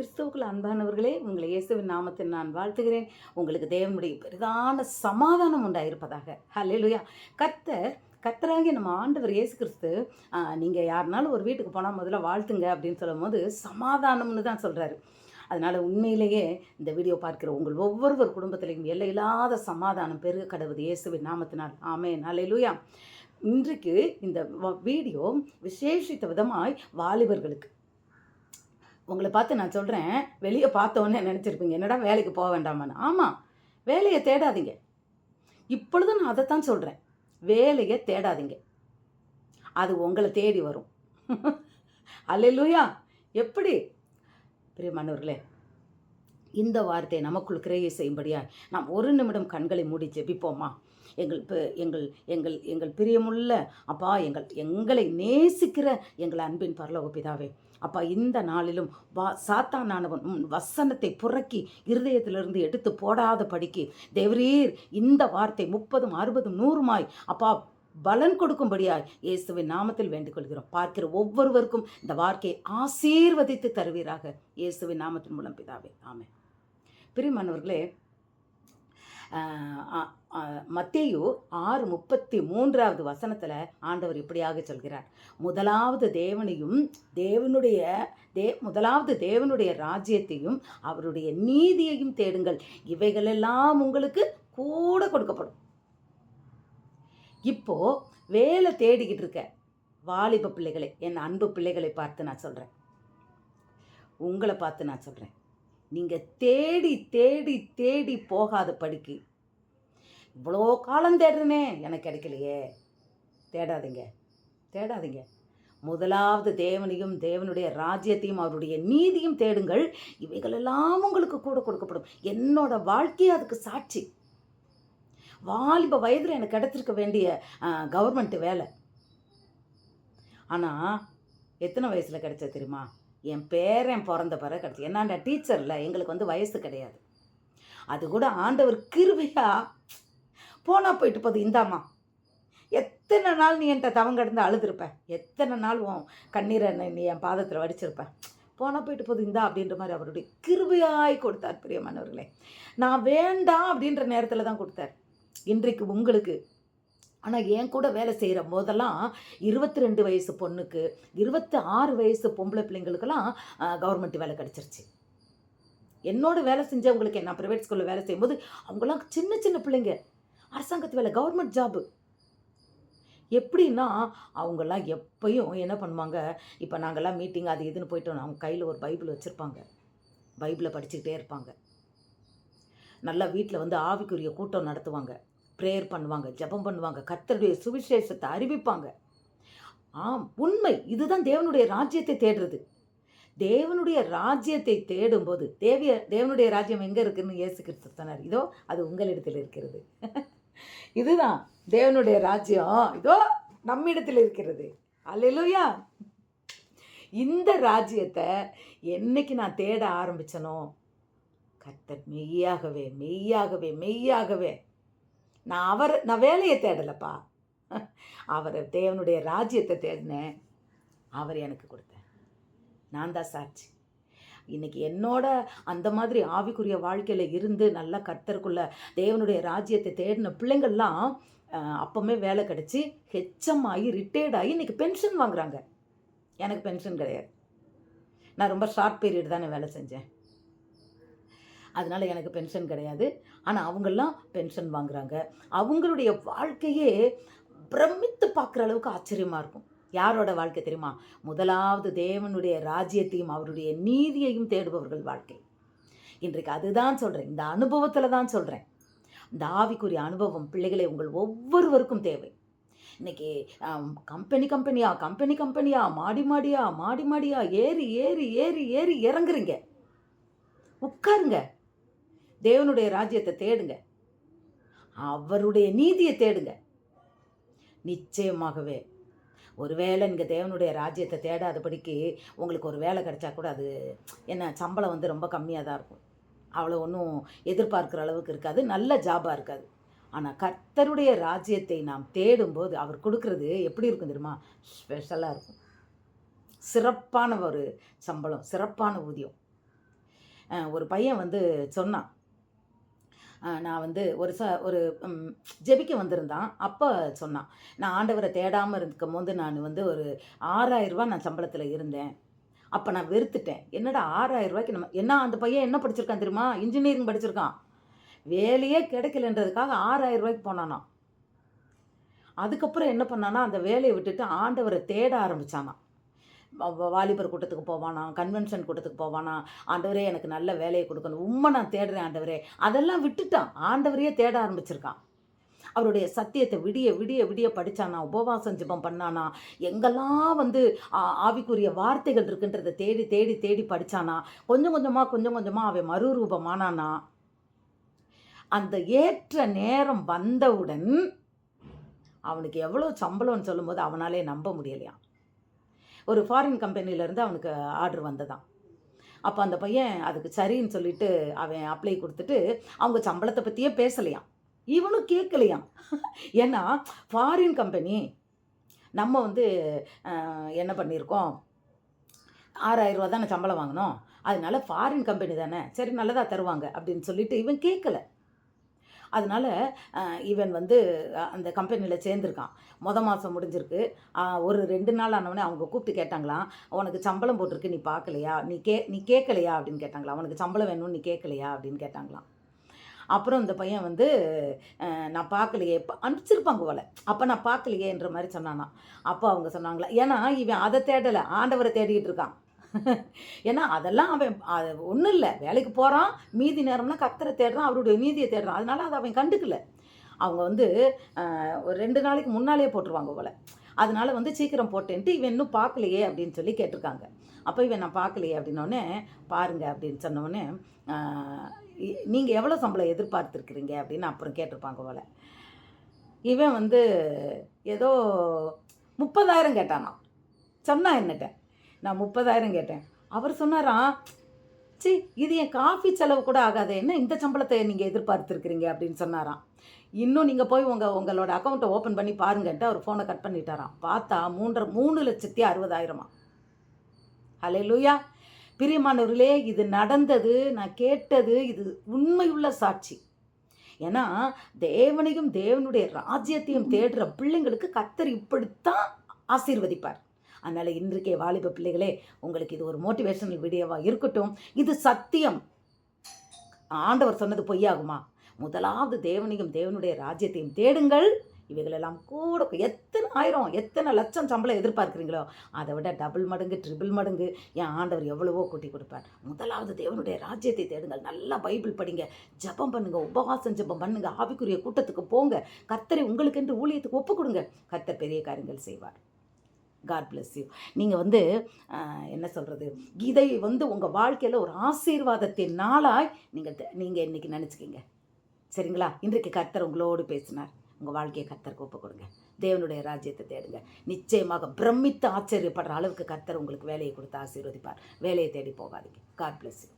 கிறிஸ்துவுக்குள் அன்பானவர்களே உங்களை இயேசுவின் நாமத்தில் நான் வாழ்த்துகிறேன். உங்களுக்கு தேவனுடைய பெரிதான சமாதானம் உண்டாயிருப்பதாக. ஹalleluya. கத்தர் கர்த்தராகிய நம்ம ஆண்டவர் இயேசு கிறிஸ்து நீங்கள் யாருனாலும் ஒரு வீட்டுக்கு போனால் முதல்ல வாழ்த்துங்க அப்படின்னு சொல்லும் போது சமாதானம்னு தான் சொல்கிறாரு அதனால் உண்மையிலேயே இந்த வீடியோ பார்க்கிற உங்கள் ஒவ்வொருவர் குடும்பத்திலையும் எல்லையில்லாத சமாதானம் பெருக கடவுது இயேசுவின் நாமத்தினால். ஆமே ஹalleluya. இன்றைக்கு இந்த வ- வீடியோ விசேஷித்த விதமாய் வாலிபர்களுக்கு உங்களை பார்த்து நான் சொல்கிறேன் வெளியே பார்த்தோன்னே நினச்சிருப்பீங்க என்னடா வேலைக்கு போக வேண்டாமான்னு. ஆமாம் வேலையை தேடாதீங்க. இப்பொழுதும் நான் அதைத்தான் சொல்கிறேன் வேலையை தேடாதீங்க. அது உங்களை தேடி வரும். அல்லேலூயா. எப்படி? பிரியமானவர்களே இந்த வார்த்தையை நமக்குள் கிரையை செய்யும்படியா நாம் ஒரு நிமிடம் கண்களை மூடி ஜெபிப்போமா? எங்கள் எங்கள் எங்கள் எங்கள் பிரியமுள்ள அப்பா எங்கள் எங்களை நேசிக்கிற எங்கள் அன்பின் பரலோக பிதாவே அப்பா இந்த நாளிலும் வா சாத்தானானவன் உன் வசனத்தை புறக்கி இருதயத்திலிருந்து எடுத்து போடாத படிக்கு. தேவரீர் இந்த வார்த்தை முப்பதும் அறுபதும் நூறுமாய் அப்பா பலன் கொடுக்கும்படியாய் இயேசுவின் நாமத்தில் வேண்டிக் கொள்கிறோம் பார்க்கிற ஒவ்வொருவருக்கும் இந்த வார்த்தையை ஆசீர்வதித்து தருவீராக இயேசுவின் நாமத்தின் மூலம் பிதாவே. ஆமே பிரியமானவர்களே மத்தேயு ஆறு முப்பத்தி மூன்றாவது வசனத்தில் ஆண்டவர் இப்படியாக சொல்கிறார். முதலாவது தேவனையும் தேவனுடைய தே முதலாவது தேவனுடைய ராஜ்யத்தையும் அவருடைய நீதியையும் தேடுங்கள். இவைகளெல்லாம் உங்களுக்கு கூட கொடுக்கப்படும். இப்போ வேலை தேடிக்கிட்டு இருக்க வாலிப பிள்ளைகளை என் அன்பு பிள்ளைகளை பார்த்து நான் சொல்கிறேன் உங்களை பார்த்து நான் சொல்கிறேன் நீங்கள் தேடி தேடி தேடி போகாத படிக்கு. இவ்வளோ காலம் தேடுறனே எனக்கு கிடைக்கலையே. தேடாதீங்க தேடாதீங்க. முதலாவது தேவனையும் தேவனுடைய ராஜ்யத்தையும் அவருடைய நீதியும் தேடுங்கள். இவைகளெல்லாம் உங்களுக்கு கூட கொடுக்கப்படும். என்னோட வாழ்க்கையே அதுக்கு சாட்சி. வாலிப வயதில் எனக்கு கிடைச்சிருக்க வேண்டிய கவர்மெண்ட் வேலை. ஆனால் எத்தனை வயசில் கிடைச்சது தெரியுமா? என் பேரன் பிறந்த பிறகு கிடச்சி என்னண்டா டீச்சரில் எங்களுக்கு வந்து வயசு கிடையாது. அது கூட ஆண்டவர் கிருபையா? போனால் போயிட்டு போகுது இந்தாம்மா. எத்தனை நாள் நீ என்கிட்ட தவம் கடந்து அழுதுருப்ப? எத்தனை நாள் உன் கண்ணீரை நீ- என் பாதத்தில் வடிச்சிருப்பேன் போனால் போயிட்டு போகுது இந்தா அப்படின்ற மாதிரி அவருடைய கிருபையாய் கொடுத்தார் பிரியமானவர்களே நான் வேண்டாம் அப்படின்ற நேரத்தில் தான் கொடுத்தார். இன்றைக்கு உங்களுக்கு ஆனால் என் கூட வேலை செய்கிற போதெல்லாம் இருபத்தி ரெண்டு வயசு பொண்ணுக்கு இருபத்தி ஆறு வயசு பொம்பளை பிள்ளைங்களுக்கெல்லாம் கவர்மெண்ட் வேலை கிடச்சிருச்சு. என்னோட வேலை செஞ்சவங்களுக்கு நான் ப்ரைவேட் ஸ்கூலில் வேலை செய்யும்போது அவங்களாம் சின்ன சின்ன பிள்ளைங்க. அரசாங்கத்து வேலை கவர்மெண்ட் ஜாபு எப்படின்னா அவங்கெல்லாம் எப்பயும் என்ன பண்ணுவாங்க இப்போ நாங்கள்லாம் மீட்டிங் அது இதுன்னு போயிட்டோம் அவங்க கையில் ஒரு பைபிள் வச்சுருப்பாங்க. பைபிளை படிச்சுக்கிட்டே இருப்பாங்க. நல்லா வீட்டில் வந்து ஆவிக்குரிய கூட்டம் நடத்துவாங்க. ப்ரேயர் பண்ணுவாங்க ஜெபம் பண்ணுவாங்க கத்தருடைய சுவிசேஷத்தை அறிவிப்பாங்க. ஆம் உண்மை. இதுதான் தேவனுடைய ராஜ்யத்தை தேடுறது. தேவனுடைய ராஜ்யத்தை தேடும்போது தேவிய தேவனுடைய ராஜ்யம் எங்கே இருக்குன்னு இயேசு கிறிஸ்து சொன்னார். இதோ அது உங்களிடத்தில் இருக்கிறது. இதுதான் தேவனுடைய ராஜ்யம். இதோ நம்மிடத்தில் இருக்கிறது. அல்லையா இந்த ராஜ்யத்தை என்னைக்கு நான் தேட ஆரம்பித்தனோ கத்தர் மெய்யாகவே மெய்யாகவே மெய்யாகவே. நான் அவர் நான் வேலையை தேடலப்பா. அவர் தேவனுடைய ராஜ்யத்தை தேடினேன் அவர் எனக்கு கொடுத்தேன். நான் தான் சாட்சி. இன்னைக்கு என்னோட அந்த மாதிரி ஆவிக்குரிய வாழ்க்கையில் இருந்து நல்லா கர்த்தருக்குள்ள தேவனுடைய ராஜ்யத்தை தேடின பிள்ளைங்கள்லாம் அஹ், அப்பமே வேலை கிடச்சி ஹெச்எம் HM ஆகி ரிட்டையர்ட் ஆகி இன்றைக்கி பென்ஷன் வாங்குறாங்க. எனக்கு பென்ஷன் கிடையாது. நான் ரொம்ப ஷார்ட் பீரியட் தானே வேலை செஞ்சேன். அதனால எனக்கு பென்ஷன் கிடையாது. ஆனால் அவங்கெல்லாம் பென்ஷன் வாங்குறாங்க. அவங்களுடைய வாழ்க்கையே பிரமித்து பார்க்குற அளவுக்கு ஆச்சரியமாக இருக்கும். யாரோட வாழ்க்கை தெரியுமா? முதலாவது தேவனுடைய ராஜ்யத்தையும் அவருடைய நீதியையும் தேடுபவர்கள் வாழ்க்கை. இன்றைக்கு அதுதான் சொல்கிறேன் இந்த அனுபவத்தில் தான் சொல்கிறேன் இந்த ஆவிக்குரிய அனுபவம் பிள்ளைகளை உங்கள் ஒவ்வொருவருக்கும் தேவை. இன்னைக்கு கம்பெனி கம்பெனியா கம்பெனி கம்பெனியா மாடி மாடியா மாடி மாடியா ஏறி ஏறி ஏறி ஏறி இறங்குறீங்க. உட்காருங்க. தேவனுடைய ராஜ்யத்தை தேடுங்க. அவருடைய நீதியை தேடுங்க. நிச்சயமாகவே. ஒருவேளை நீங்கள் தேவனுடைய ராஜ்யத்தை தேடாதபடிக்கு உங்களுக்கு ஒரு வேலை கிடைச்சா கூட அது என்ன சம்பளம் வந்து ரொம்ப கம்மியாக தான் இருக்கும். அவ்வளோ ஒன்றும் எதிர்பார்க்குற அளவுக்கு இருக்காது. நல்ல ஜாபாக இருக்காது. ஆனால் கர்த்தருடைய ராஜ்யத்தை நாம் தேடும்போது அவர் கொடுக்கறது எப்படி இருக்கும் தெரியுமா? ஸ்பெஷலாக இருக்கும். சிறப்பான ஒரு சம்பளம் சிறப்பான ஊதியம். ஒரு பையன் வந்து சொன்னான். நான் வந்து ஒரு ச ஒரு ஜெபிக்க வந்திருந்தான். அப்போ சொன்னான் நான் ஆண்டவரை தேடாமல் இருக்கும் போது நான் வந்து ஒரு ஆறாயிரம் ரூபாய் நான் சம்பளத்தில் இருந்தேன். அப்போ நான் வெறுத்துட்டேன். என்னடா ஆறாயிரம் ரூபாய்க்கு நம்ம என்ன அந்த பையன் என்ன படிச்சிருக்கான் தெரியுமா? இன்ஜினியரிங் படிச்சிருக்கான். வேலையே கிடைக்கலன்றதுக்காக ஆறாயிரம் ரூபாய்க்கு போனானா அதுக்கப்புறம் என்ன பண்ணானா அந்த வேலையை விட்டுட்டு ஆண்டவரை தேட ஆரம்பித்தானா வாலிபர் கூட்டத்துக்கு போவானா கன்வென்ஷன் கூட்டத்துக்கு போவானா ஆண்டவரே எனக்கு நல்ல வேலையை கொடுக்கணும் உண்மை நான் தேடுறேன் ஆண்டவரே. அதெல்லாம் விட்டுட்டான். ஆண்டவரையே தேட ஆரம்பிச்சிருக்கான். அவருடைய சத்தியத்தை விடிய விடிய விடிய படிச்சானா உபவாசம் ஜபம் பண்ணானா எங்கெல்லாம் வந்து ஆவிக்குரிய வார்த்தைகள் இருக்குன்றதை தேடி தேடி தேடி படிச்சானா கொஞ்சம் கொஞ்சமாக கொஞ்சம் கொஞ்சமாக அவன் மறுரூபமானானா அந்த ஏற்ற நேரம் வந்தவுடன் அவனுக்கு எவ்வளோ சம்பளம்னு சொல்லும்போது அவனாலே நம்ப முடியலையாம். ஒரு ஃபாரின் கம்பெனிலேருந்து அவனுக்கு ஆர்டர் வந்ததான் அப்போ அந்த பையன் அதுக்கு சரின்னு சொல்லிட்டு அவன் அப்ளை கொடுத்துட்டு அவங்க சம்பளத்தை பற்றியே பேசலையாம். இவனும் கேட்கலையாம். ஏன்னா ஃபாரின் கம்பெனி நம்ம வந்து என்ன பண்ணியிருக்கோம் ஆறாயிரம் ரூபா தானே சம்பளம் வாங்கினோம் அதனால ஃபாரின் கம்பெனி தானே. சரி நல்லதாக தருவாங்க அப்படின்னு சொல்லிட்டு இவன் கேட்கல. அதனால இவன் வந்து அந்த கம்பெனியில் சேர்ந்துருக்கான். மொத மாதம் முடிஞ்சிருக்கு. ஒரு ரெண்டு நாள் ஆனவொடனே அவங்க கூப்பிட்டு கேட்டாங்களாம் உனக்கு சம்பளம் போட்டிருக்கு நீ பார்க்கலையா நீ கே நீ கேட்கலையா அப்படின்னு கேட்டாங்களாம். உனக்கு சம்பளம் வேணும்னு நீ கேட்கலையா அப்படின்னு கேட்டாங்களாம். அப்புறம் இந்த பையன் வந்து நான் பார்க்கலையே இப்போ அனுப்பிச்சிருப்பாங்க போல. அப்போ நான் பார்க்கலையேன்ற மாதிரி சொன்னானா அப்போ அவங்க சொன்னாங்களா ஏன்னா இவன் அதை தேடலை. ஆண்டவரை தேடிக்கிட்டு இருக்கான். ஏன்னா அதெல்லாம் அவன் அது ஒன்றும் இல்லை. வேலைக்கு போகிறான் மீதி நேரம்லாம் கத்தரை தேடுறான் அவருடைய நீதியை தேடுறான். அதனால அதை அவன் கண்டுக்கல. அவங்க வந்து ஒரு ரெண்டு நாளைக்கு முன்னாலே போட்டுருவாங்க போல. அதனால வந்து சீக்கிரம் போட்டேன்ட்டு இவன் இன்னும் பார்க்கலையே அப்படின்னு சொல்லி கேட்டிருக்காங்க. அப்போ இவன் நான் பார்க்கலையே அப்படின்னோடனே பாருங்க அப்படின்னு சொன்னோடனே நீங்கள் எவ்வளோ சம்பளம் எதிர்பார்த்துருக்குறீங்க? அப்படின்னு அப்புறம் கேட்டிருப்பாங்க போல. இவன் வந்து ஏதோ முப்பதாயிரம் கேட்டானாம். சொன்னா என்னட்ட. நான் முப்பதாயிரம் கேட்டேன். அவர் சொன்னாராம் சி இது என் காஃபி செலவு கூட ஆகாது என்ன இந்த சம்பளத்தை நீங்கள் எதிர்பார்த்துருக்கிறீங்க? அப்படின்னு சொன்னாராம். இன்னும் நீங்கள் போய் உங்கள் உங்களோட அக்கௌண்ட்டை ஓப்பன் பண்ணி பாருங்கன்ட்டு அவர் ஃபோனை கட் பண்ணிட்டாராம். பார்த்தா மூன்றரை மூணு லட்சத்தி அறுபதாயிரமா? ஹலே லூயா பிரியமானவர்களே இது நடந்தது நான் கேட்டது இது உண்மையுள்ள சாட்சி. ஏன்னா தேவனையும் தேவனுடைய ராஜ்யத்தையும் தேடுற பிள்ளைங்களுக்கு கத்தர் இப்படித்தான் ஆசீர்வதிப்பார். அதனால் இன்றைக்கே வாலிப பிள்ளைகளே உங்களுக்கு இது ஒரு மோட்டிவேஷனல் வீடியோவாக இருக்கட்டும். இது சத்தியம். ஆண்டவர் சொன்னது பொய்யாகுமா? முதலாவது தேவனையும் தேவனுடைய ராஜ்யத்தையும் தேடுங்கள். இவைகளெல்லாம் கூட எத்தனை ஆயிரம் எத்தனை லட்சம் சம்பளம் எதிர்பார்க்குறீங்களோ அதை விட டபுள் மடங்கு ட்ரிபிள் மடங்கு என் ஆண்டவர் எவ்வளவோ கூட்டி கொடுப்பார். முதலாவது தேவனுடைய ராஜ்யத்தை தேடுங்கள். நல்லா பைபிள் படிங்க. ஜெபம் பண்ணுங்க உபவாசம் ஜெபம் பண்ணுங்க ஆவிக்குரிய கூட்டத்துக்கு போங்க. கர்த்தரை உங்களுக்கென்று ஊழியத்துக்கு ஒப்பு கொடுங்க கத்தர் பெரிய காரியங்கள் செய்வார். காட் பிளஸ் யூ நீங்கள் வந்து என்ன சொல்கிறது இதை வந்து உங்கள் வாழ்க்கையில் ஒரு ஆசீர்வாதத்தின் நாளாய் நீங்கள் நீங்கள் இன்னைக்கு நினச்சிக்கிங்க. சரிங்களா? இன்றைக்கு கர்த்தர் உங்களோடு பேசினார். உங்கள் வாழ்க்கையை கர்த்தருக்கு ஒப்பு கொடுங்க. தேவனுடைய ராஜ்யத்தை தேடுங்க. நிச்சயமாக பிரமித்து ஆச்சரியப்படுற அளவுக்கு கர்த்தர் உங்களுக்கு வேலையை கொடுத்து ஆசீர்வதிப்பார். வேலையை தேடி போகாதீங்க. God bless you